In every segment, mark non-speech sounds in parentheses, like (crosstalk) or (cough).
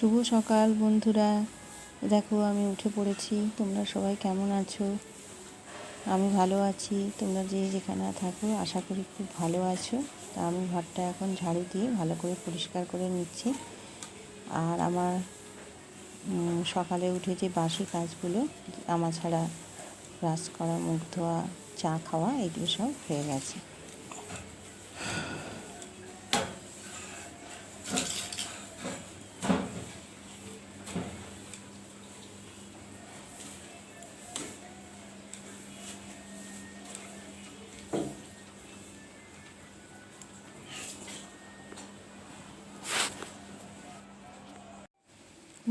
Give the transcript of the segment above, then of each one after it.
শুভ সকাল, বন্ধুরা। দেখো, আমি উঠে পড়েছি। তোমরা সবাই কেমন আছো? আমি ভালো আছি। তোমরা যে যেখানে থাকো, আশা করি খুব ভালো আছো। তা আমি ঘরটা এখন ঝাড়ু দিয়ে ভালো করে পরিষ্কার করে নিচ্ছি। আর আমার সকালে উঠে যে বাসি কাজগুলো, আমার ছাড়া ব্রাশ করা, মুখ ধোয়া, চা খাওয়া, এগুলো সব হয়ে গেছে।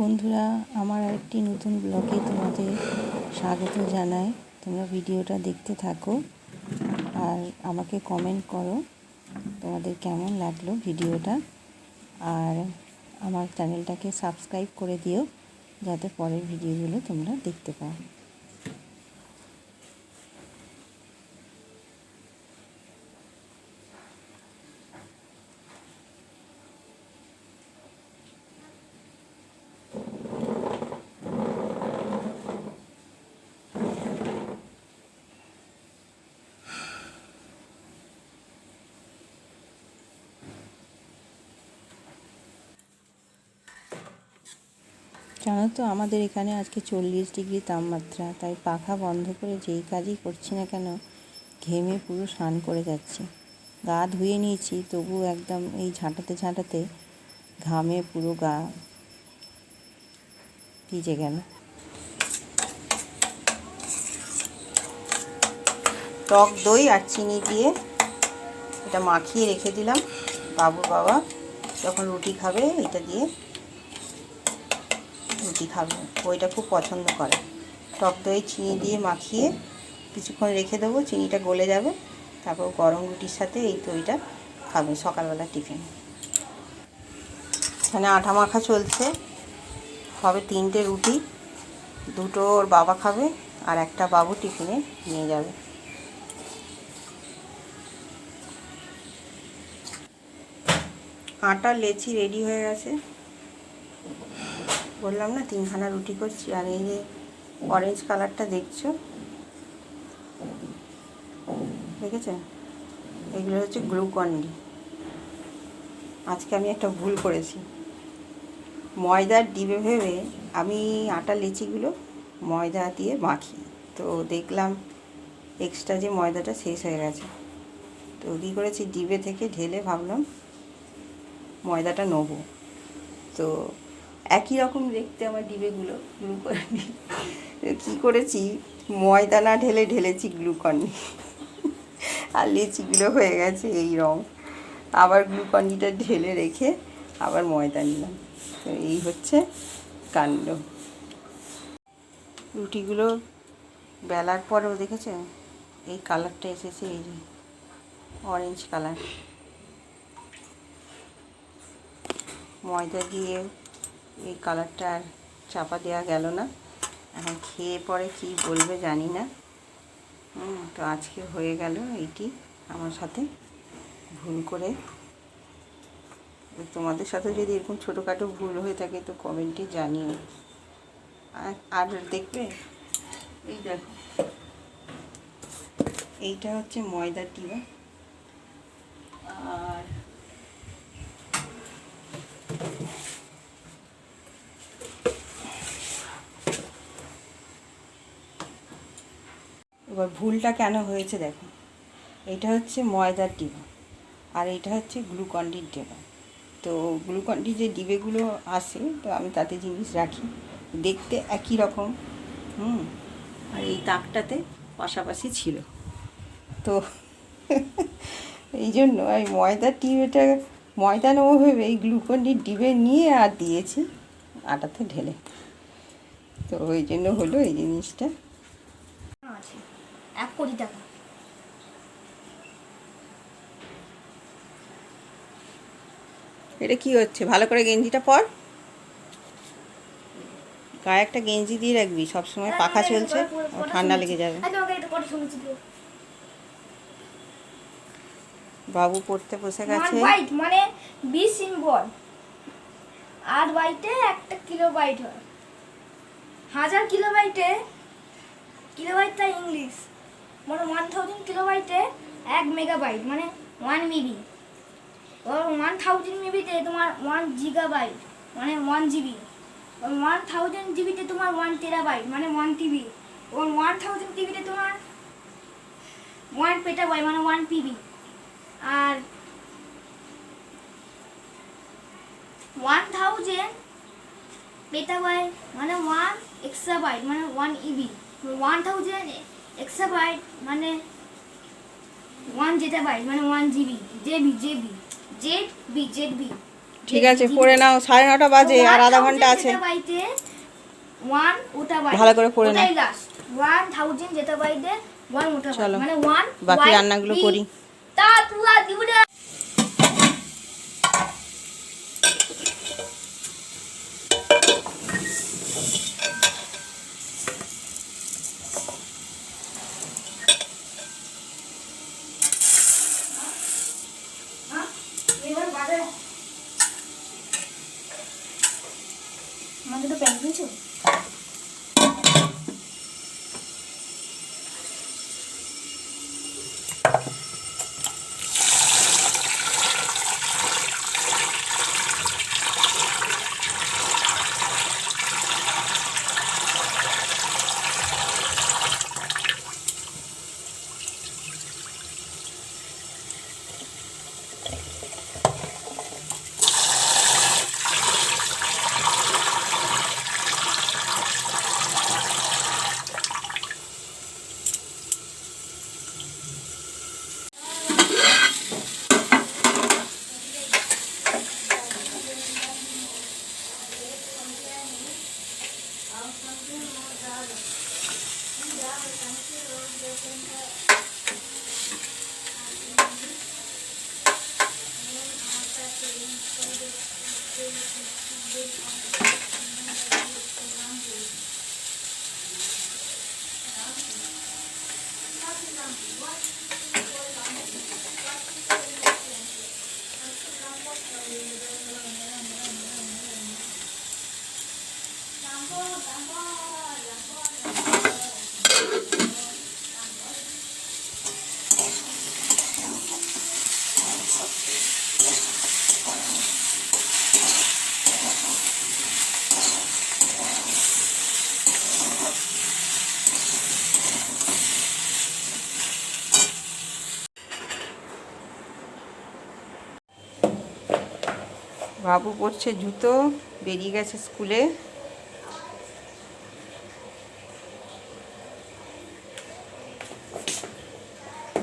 বন্ধুরা, আমার আরেকটি নতুন ব্লগে তোমাদের স্বাগত জানাই। তোমরা ভিডিওটা দেখতে থাকো আর আমাকে কমেন্ট করো তোমাদের কেমন লাগল ভিডিওটা। আর আমার চ্যানেলটাকে সাবস্ক্রাইব করে দিও, যাতে পরের ভিডিওগুলো তোমরা দেখতে পাও। জানো তো, আমাদের এখানে আজকে চল্লিশ ডিগ্রি তাপমাত্রা, তাই পাখা বন্ধ করে যেই কাজই করছি না কেন, ঘেমে পুরো স্নান করে যাচ্ছে। গা ধুয়ে নিয়েছি, তবু একদম এই ঝাঁটাতে ঝাঁটাতে ঘামে পুরো গা ভিজে গেল। টক দই আর চিনি দিয়ে এটা মাখিয়ে রেখে দিলাম, বাবুর বাবা যখন রুটি খাবে, এটা দিয়ে রুটি খাবে। ওইটা খুব পছন্দ করে। টক দই, চিনি দিয়ে মাখিয়ে কিছুক্ষণ রেখে দেবো, চিনিটা গলে যাবে। তারপর গরম রুটির সাথে এই দইটা খাবে সকালবেলা টিফিন। এখানে আটা মাখা চলছে। হবে তিনটে রুটি। দুটো ওর বাবা খাবে আর একটা বাবু টিফিনে নিয়ে যাবে। আটা, লেচি রেডি হয়ে গেছে। বললাম না, তিনখানা রুটি করছি আর এই যে অরেঞ্জ কালারটা দেখছ? দেখেছ? এগুলো হচ্ছে গ্লুকন্ডি আজকে আমি একটা ভুল করেছি। ময়দার ডিবে ভেবে আমি আটা লেচিগুলো ময়দা দিয়ে মাখি। তো দেখলাম এক্সট্রা যে ময়দাটা শেষ হয়ে গেছে। তো কী করেছি, ডিবে থেকে ঢেলে ভাবলাম ময়দাটা নেব। তো একই রকম দেখতে আমার ডিবেগুলো গ্লুকন কী করেছি? ময়দা না ঢেলে ঢেলেছি গ্লুকন আর লিচিগুলো হয়ে গেছে এই রং। আবার গ্লুকন্ডিটা ঢেলে রেখে আবার ময়দা নিলাম। তো এই হচ্ছে কাণ্ড। রুটিগুলো বেলার পরেও দেখেছে? এই কালারটা এসেছে, এই অরেঞ্জ কালার। ময়দা দিয়ে এই কালারটা আর চাপা দেওয়া গেল না। এখন খেয়ে পরে কি বলবে জানি না। তো আজকে হয়ে গেল এইটি আমার সাথে। ভুল করে। তোমাদের সাথে যদি এরকম ছোটোখাটো ভুল হয়ে থাকে তো কমেন্টে জানিও। আর- দেখবে? এই দেখো। এইটা হচ্ছে ময়দার ডিবা আর এবার ভুলটা কেন হয়েছে দেখো। এটা হচ্ছে ময়দার ডিবা আর এটা হচ্ছে গ্লুকন্ডির ডিবা তো গ্লুকন্ডি যে ডিবেগুলো আসে, তো আমি তাতে জিনিস রাখি। দেখতে একই রকম, হুম, আর এই তাকটাতে পাশাপাশি ছিল। তো (laughs) এই জন্য এই ময়দার ডিবেটা ময়দা নেব ভেবে এই গ্লুকন্ডির ডিবে নিয়ে আর দিয়েছি, আটাতে ঢেলে। তো ওই জন্য হলো এই জিনিসটা। এক কোটি টাকা। এটা কি হচ্ছে? ভালো করে গেঞ্জিটা পর। গায়ে একটা গেঞ্জি দিয়ে রাখবি সবসময় পাখা চলছে ঠান্ডা লেগে যাবে। বাবু পড়তে বসে গেছে। হোয়াইট মানে বি সিম্বল আট বাইটে একটা কিলো কিলোবাইট হয়। হাজার কিলোবাইটে কিলোবাইটটা ইংলিশ মানে ওয়ান থাউজেন্ড কিলোবাইটে এক মেগাবাইট মানে ওয়ান মিবি ওয়ান থাউজেন্ড মিবিতে তোমার ওয়ান জিগাবাইট মানে ওয়ান জিবি ওয়ান থাউজেন্ড জিবিতে তোমার ওয়ান টেরাবাইট মানে one TB or one thousand টিবিতে তোমার ওয়ান পেটাবাইট মানে ওয়ান পিবি আর ওয়ান থাউজেন্ড পেটাবাইট মানে ওয়ান এক্সাবাইট মানে one EB one thousand exabyte মানে ওয়ান জেটাবাইট মানে one GB ZB ZB Z B Z B ঠিক আছে পড়ে নাও সাড়ে নটা বাজে আর আধা ঘণ্টা আছে। ওয়ান ওটা বাইট ভালো করে পড়ে নাও। ওয়ান থাউজেন্ড যেটা বাইটে ওয়ান ওটা মানে ওয়ান বাকি রান্নাগুলো করি। তা তুয়া দিবুড়া আমাকে তো বাবু পরছে জুতো বেরিয়ে গেছে স্কুলে।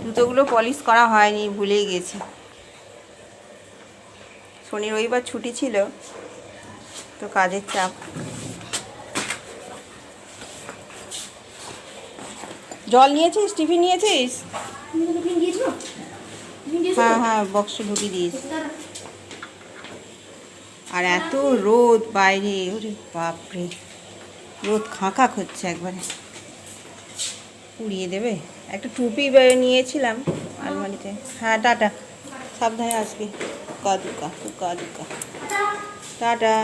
জুতোগুলো পলিশ করা হয়নি ভুলেই গেছি। শনি রবিবার ছুটি ছিল, তো কাজের চাপ। জল নিয়েছিস? টিফিন নিয়েছিস? হ্যাঁ হ্যাঁ বক্সে ঢুকিয়ে দিয়েছি। আর এত রোদ বাইরে, ওরে বাপরে। রোদ খাঁকা হচ্ছে একবারে। পুড়িয়ে দেবে। একটা টুপি নিয়েছিলাম আলমারিতে। হ্যাঁ টাটা। সাবধানে আসবি। কা দুকা দুকা দুকা। টাটা।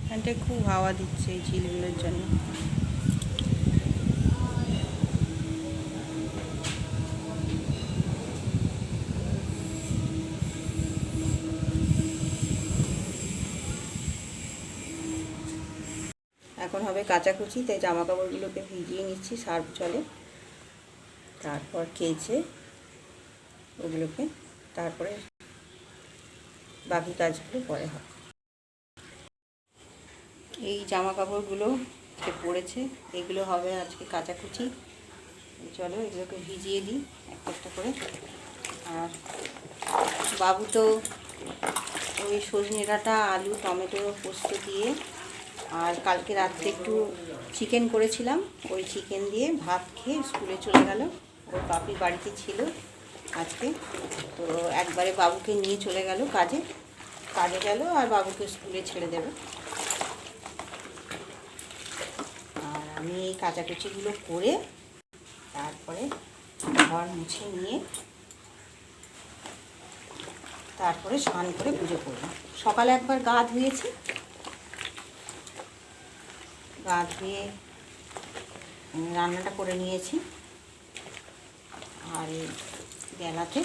এখানটায় খুব হাওয়া দিচ্ছে এই ঝিলগুলোর জন্য। এখন হবে কাচাকুচি, তাই জামা কাপড়গুলোকে ভিজিয়ে নিচ্ছি সার্ফ জলে। তারপর কেচে ওগুলোকে তারপরে বাকি কাজগুলো পরে হয় এই জামা কাপড়গুলো যে পড়েছে, এগুলো হবে আজকে কাচাকুচি। চলো এগুলোকে ভিজিয়ে দিই একটা একটা করে। আর বাবু তো ওই সজনে ডাঁটা, আলু, টমেটো পোস্ত দিয়ে, আর কালকে রাত্রে একটু চিকেন করেছিলাম। ওই চিকেন দিয়ে ভাত খেয়ে স্কুলে চলে গেল। ওর পাপি বাড়িতে ছিল। আজকে। তো একবারে বাবুকে নিয়ে চলে গেল কাজে। কাজে গেল আর বাবুকে স্কুলে ছেড়ে দেবে। আর আমি এই কাচাকুচিগুলো করে তারপরে ঘর মুছে নিয়ে তারপরে স্নান করে পুজো করব। সকালে একবার গা ধুয়েছি। গা ধুয়ে রান্নাটা করে নিয়েছি। আর বেলাতে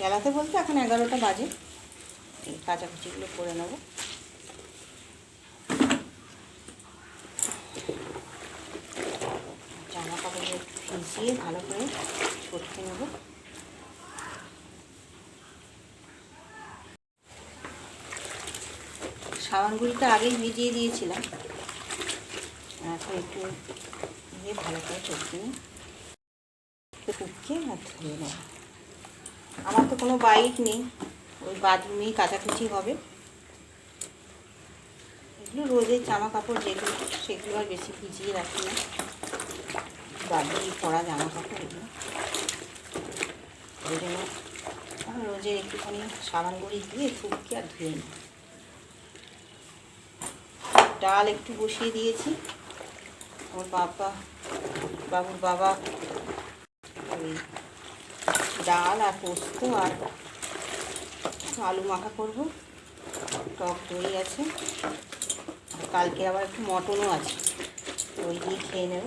বেলাতে বলতে এখন এগারোটা বাজে। এই কাচাকুচিগুলো করে নেব। জামা কাপড়ে ভিজিয়ে ভালো করে ছটকে নেব। সাবানগুলিটা আগেই ভিজিয়ে দিয়েছিলাম। এখন একটু ভালো করে চটকে নিই। কুপকে আর ধুয়ে নেব আমার তো কোনো বাইক নেই। ওই বাথরুমেই কাচাকুচি হবে। এগুলো রোজের জামা কাপড় যেগুলো, সেগুলো আর বেশি ভিজিয়ে রাখি না। বাড়ি পরা জামা কাপড় এগুলো। ওই জন্য রোজের একটুখানি সাবান গুঁড়ি দিয়ে ফুটকে আর ধুয়ে নিই। ডাল একটু বসিয়ে দিয়েছি। আমার বাবা, বাবুর বাবা ওই ডাল আর পোস্ত আর আলু মাখা করব। টক দই আছে। আর কালকে আবার একটু মটনও আছে। ওই দিয়ে খেয়ে নেব।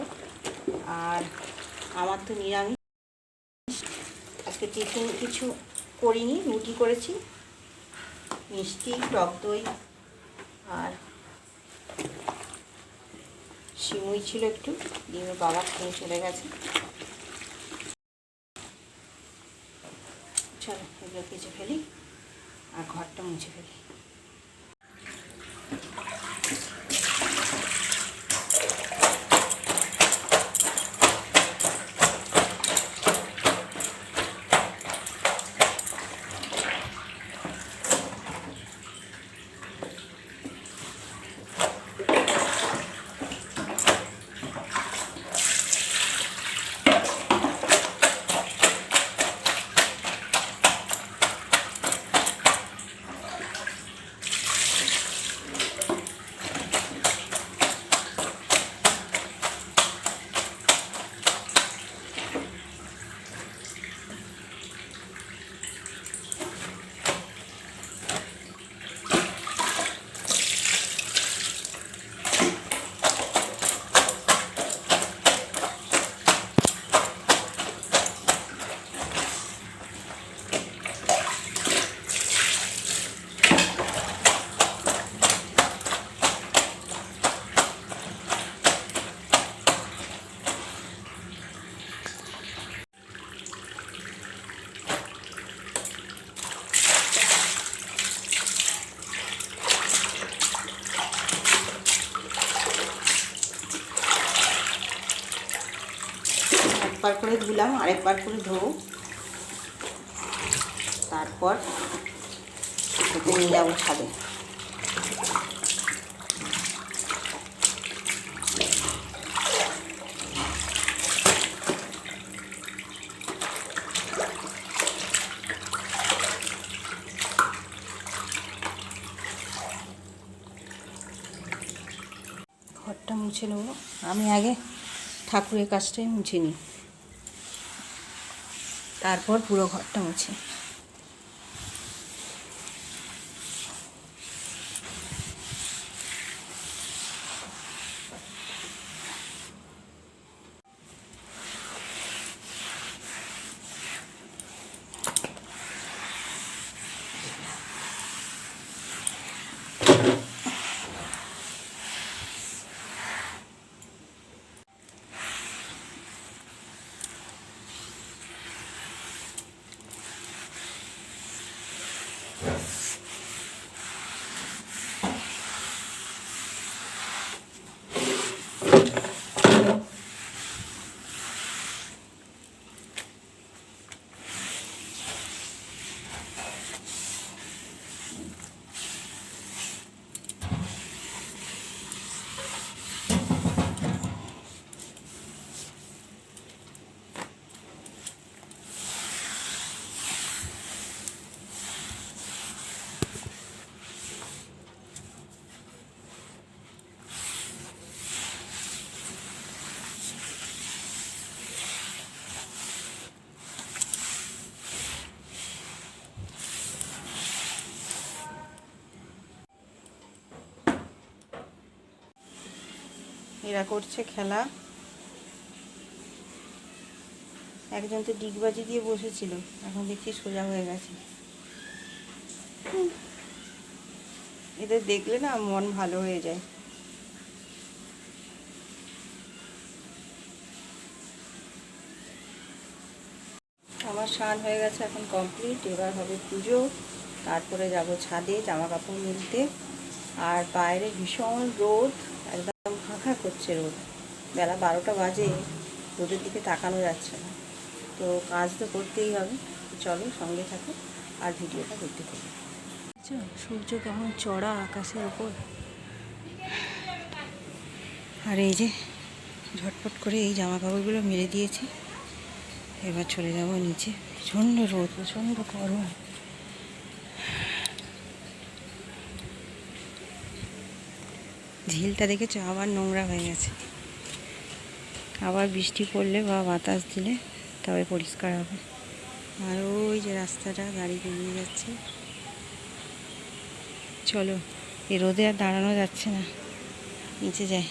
আর আমার তো নিরামিষ। আজকে টিফিন কিছু করিনি, রুটি করেছি। মিষ্টি, টক দই আর সিমুই ছিল একটু। দিয়ে বাবা খেয়ে চলে গেছে। এগুলো কেচে ফেলি আর ঘরটা মুছে ফেলি। একবার করে ধুলাম, আরেকবার করে ধোবো। তারপর ওকে নিয়ে যাব ছাদে। ঘরটা মুছে নেব। আমি আগে ঠাকুরের কাজটাই মুছে নিই। তারপর পুরো ঘরটা মুছে। এরা করছে খেলা। একজন তো ডিগবাজি দিয়ে বসেছিল। এখন দেখছি সোজা হয়ে গেছে। এদের দেখলে না মন ভালো হয়ে যায়। আমার স্নান হয়ে গেছে এখন কমপ্লিট এবার হবে পুজো। তারপরে যাব ছাদে জামা কাপড় মিলতে। আর বাইরে ভীষণ রোদ। ফাঁকা করছে রোদ। বেলা বারোটা বাজে, রোদের দিকে তাকানো যাচ্ছে না। তো কাজ তো করতেই হবে। চলো সঙ্গে থাকো আর ভিডিওটা দেখতে থাকো। সূর্য কেমন চড়া আকাশের ওপর আর এই যে ঝটপট করে এই জামা কাপড়গুলো মেরে দিয়েছি। এবার চলে যাব নিচে। প্রচণ্ড রোদ, প্রচণ্ড গরম। ঝিলটা দেখেছ? আবার নোংরা হয়ে গেছে। আবার বৃষ্টি পড়লে বা বাতাস দিলে তবে পরিষ্কার হবে। আর ওই যে রাস্তাটা, গাড়ি বেরিয়ে যাচ্ছে। চলো, এ রোদে আর দাঁড়ানো যাচ্ছে না। নিচে যাই।